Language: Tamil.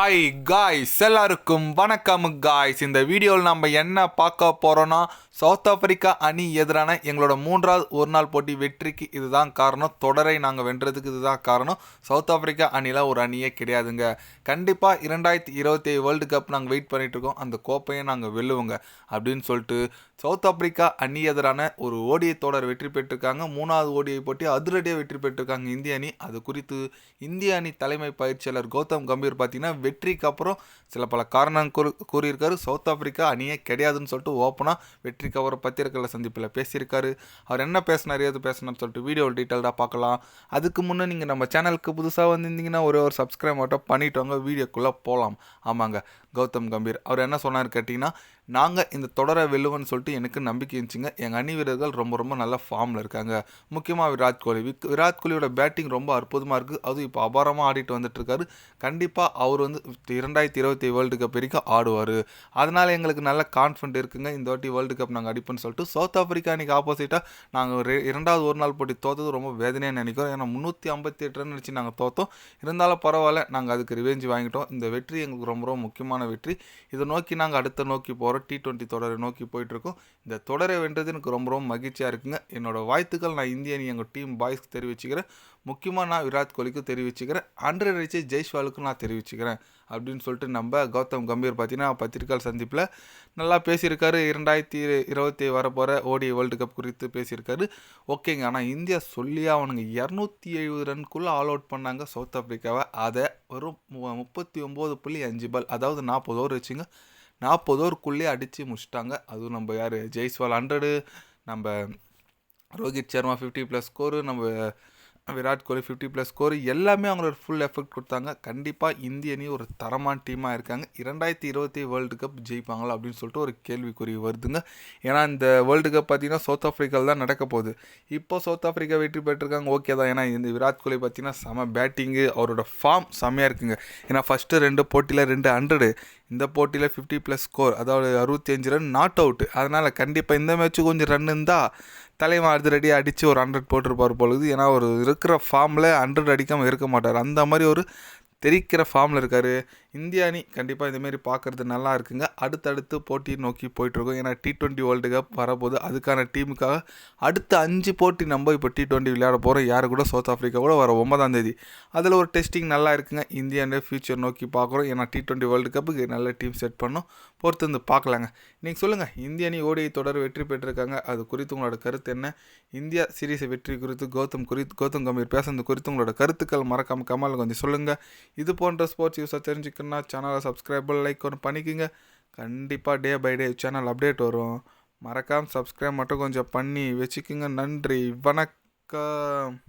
ஹாய் காய்ஸ் எல்லாருக்கும் வணக்கம் காய்ஸ் இந்த வீடியோவில் நம்ம என்ன பார்க்க போகிறோன்னா சவுத் ஆப்பிரிக்கா அணி எதிரான எங்களோட மூன்றாவது ஒரு நாள் போட்டி வெற்றிக்கு இதுதான் காரணம். தொடரை நாங்கள் வென்றதுக்கு இதுதான் காரணம். சவுத் ஆப்பிரிக்கா அணியில் ஒரு அணியே கிடையாதுங்க. கண்டிப்பாக இரண்டாயிரத்தி இருபத்தி வேர்ல்டு கப் நாங்கள் வெயிட் பண்ணிகிட்ருக்கோம் இருக்கோம். அந்த கோப்பையை நாங்கள் வெல்லுவோங்க. அப்படின்னு சொல்லிட்டு சவுத் ஆப்பிரிக்கா அணி எதிரான ஒரு ஓடிஐ தொடர் வெற்றி பெற்றிருக்காங்க. மூணாவது ஓடிஐ போட்டி அதிரடியாக வெற்றி பெற்றிருக்காங்க இந்திய அணி. அது குறித்து இந்திய அணி தலைமை பயிற்சியாளர் கௌதம் கம்பீர் பார்த்தீங்கன்னா வெற்றிக்கு அப்புறம் சில பல காரணம் கூறு கூறியிருக்காரு. சவுத் ஆப்பிரிக்கா அணியே கிடையாதுன்னு சொல்லிட்டு ஓப்பனாக வெற்றிக்கு அப்புறம் பத்திரிகையாளர் சந்திப்பில் பேசியிருக்காரு. அவர் என்ன பேசினார் ஏது பேசினார்னு சொல்லிட்டு வீடியோ டீட்டெயில்டாக பார்க்கலாம். அதுக்கு முன்னே நீங்கள் நம்ம சேனலுக்கு புதுசாக வந்திருந்தீங்கன்னா ஒரே ஒரு சப்ஸ்கிரைப் மட்டும் பண்ணிட்டு வாங்க வீடியோக்குள்ளே போகலாம் ஆமாங்க. கௌதம் கம்பீர். அவர் என்ன சொன்னார் கேட்டிங்கன்னா நாங்கள் இந்த தொடரை வெல்லுவோன்னு சொல்லிட்டு எனக்கு நம்பிக்கை இருந்துச்சுங்க. எங்கள் அணி வீரர்கள் ரொம்ப ரொம்ப நல்ல ஃபார்மில் இருக்காங்க. முக்கியமாக விராட் கோலி. விக் விராட் கோலியோட பேட்டிங் ரொம்ப அற்புதமாக இருக்குது அதுவும் இப்போ அபாரமாக ஆடிட்டு வந்துட்டுருக்காரு. கண்டிப்பாக அவர் வந்து இரண்டாயிரத்தி இருபத்தி வேர்ல்டு கப் வரைக்கும் ஆடுவார். அதனால் எங்களுக்கு நல்ல கான்ஃபிடென்ட் இருக்குங்க. இந்த வாட்டி வேர்ல்டு கப் நாங்கள் அடிப்போம்னு சொல்லிட்டு சவுத் ஆஃப்ரிக்கா அன்றைக்கி ஆப்போசிட்டாக நாங்கள் ரெ இரண்டாவது ஒரு நாள் போட்டி தோத்தது ரொம்ப வேதனையாக நினைக்கிறோம். ஏன்னா முந்நூற்றி ஐம்பத்தி எட்டு ரன் வச்சு நாங்கள் தோத்தோம். இருந்தாலும் பரவாயில்ல நாங்கள் அதுக்கு ரிவெஞ்ச் வாங்கிட்டோம். இந்த வெற்றி எங்களுக்கு ரொம்ப ரொம்ப முக்கியமான வெற்றி. இதை நோக்கி நாங்கள் அடுத்த நோக்கி போகிறோம் டி டுவெண்ட்டி தொடரை நோக்கி போயிட்டுருக்கோம். இந்த தொடரை வென்றது எனக்கு ரொம்ப ரொம்ப மகிழ்ச்சியாக இருக்குங்க. என்னோட வாழ்த்துக்கள் நான் இந்திய அணி எங்கள் டீம் பாய்ஸ்க்கு தெரிவிச்சுக்கிறேன். முக்கியமாக நான் விராட் கோலிக்கு தெரிவிச்சுக்கிறேன். ஹண்ட்ரட் அடிச்சு ஜெய்ஸ்வாலுக்கு நான் தெரிவிச்சுக்கிறேன் அப்படின்னு சொல்லிட்டு நம்ம கௌதம் கம்பீர் பார்த்தீங்கன்னா பத்திரிகையாளர் சந்திப்பில் நல்லா பேசியிருக்காரு. இரண்டாயிரத்தி இருபத்தி வரப்போகிற ஓடி வேர்ல்டு கப் குறித்து பேசியிருக்காரு. ஓகேங்க ஆனால் இந்தியா சொல்லி அவனுங்க இரநூத்தி எழுபது ரன்குள்ளே ஆல் அவுட் பண்ணாங்க சவுத் ஆஃப்ரிக்காவை அதை வெறும் மு- முப்பத்தி ஒம்பது புள்ளி அஞ்சு பால் அதாவது நாற்பது ஓவர் வச்சுங்க. நாற்பது ஓவருக்குள்ளே அடித்து முடிச்சிட்டாங்க. அதுவும் நம்ம யார்? ஜெய்ஸ்வால் ஹண்ட்ரடு நம்ம Rohit Sharma fifty plus score நம்ம Virat Kohli fifty plus score எல்லாமே அவங்களோட ஃபுல் எஃபெக்ட் கொடுத்தாங்க. கண்டிப்பாக இந்திய அணி ஒரு தரமான டீமாக இருக்காங்க. இரண்டாயிரத்தி இருபத்தி வேர்ல்டு கப் ஜெயிப்பாங்களா அப்படின்னு சொல்லிட்டு ஒரு கேள்விக்குறி வருதுங்க. ஏன்னா இந்த வேர்ல்டு கப் பார்த்தீங்கன்னா சவுத் ஆஃப்ரிக்காவில் தான் நடக்க போகுது. இப்போ சவுத் ஆஃப்ரிக்கா வெற்றி பெற்றிருக்காங்க. ஓகே தான். ஏன்னா இந்த விராட் கோலி பார்த்தீங்கன்னா செம பேட்டிங்கு அவரோட ஃபார்ம் செம்மையாக இருக்குங்க. ஏன்னா ஃபஸ்ட்டு ரெண்டு போட்டியில் ரெண்டு ஹண்ட்ரடு இந்த போட்டியில் ஃபிஃப்டி ப்ளஸ் ஸ்கோர் அதாவது அறுபத்தி அஞ்சு ரன் நாட் அவுட் அதனால் கண்டிப்பாக இந்த மேட்ச்சு கொஞ்சம் ரன் இருந்தால் தலைவன் அடுத்த ரெடியாக அடித்து ஒரு ஹண்ட்ரட் போட்டிருப்பார் பொழுது ஏன்னா ஒரு இருக்கிற ஃபார்மில் ஹண்ட்ரட் அடிக்காமல் இருக்க மாட்டார். அந்த மாதிரி ஒரு தெரிக்கிற ஃபார்மில் இருக்கார். இந்திய அணி கண்டிப்பாக இதுமாரி பார்க்குறது நல்லா இருக்குங்க. அடுத்தடுத்து போட்டி நோக்கி போயிட்டுருக்கோம். ஏன்னா டி டுவெண்ட்டி வேர்ல்டு கப் வரப்போது அதுக்கான டீமுக்காக அடுத்த அஞ்சு போட்டி நம்ம இப்போ டி டுவெண்ட்டி விளையாட போகிறோம் யார் கூட சவுத் ஆஃப்ரிக்கா கூட வர ஒன்பதாம் தேதி. அதில் ஒரு டெஸ்டிங் நல்லா இருக்குங்க. இந்தியாண்டே ஃபியூச்சர் நோக்கி பார்க்குறோம் ஏன்னா டி டுவெண்ட்டி வேர்ல்டு கப்புக்கு நல்ல டீம் செட் பண்ணோம். பொறுத்து வந்து பார்க்கலாங்க நீங்கள் சொல்லுங்கள் இந்திய அணி ஓடிஐ தொடர் வெற்றி பெற்றிருக்காங்க. அது குறித்து உங்களோட கருத்து என்ன? இந்தியா சீரீஸை வெற்றி குறித்து கௌதம் குறித்து கௌதம் கம்பீர் பேசுறது குறித்து உங்களோட கருத்துக்கள் மறக்காமல் கமல் கொஞ்சம் சொல்லுங்கள் இது போன்ற ஸ்போர்ட்ஸ் யூஸாக தெரிஞ்சுக்கணுன்னா சேனலை சப்ஸ்கிரைப் லைக் ஒன்று பண்ணிக்கோங்க. கண்டிப்பாக day by day channel update வரும். மறக்காமல் சப்ஸ்கிரைப் மட்டும் கொஞ்சம் பண்ணி வச்சுக்கோங்க. நன்றி. வணக்கம்.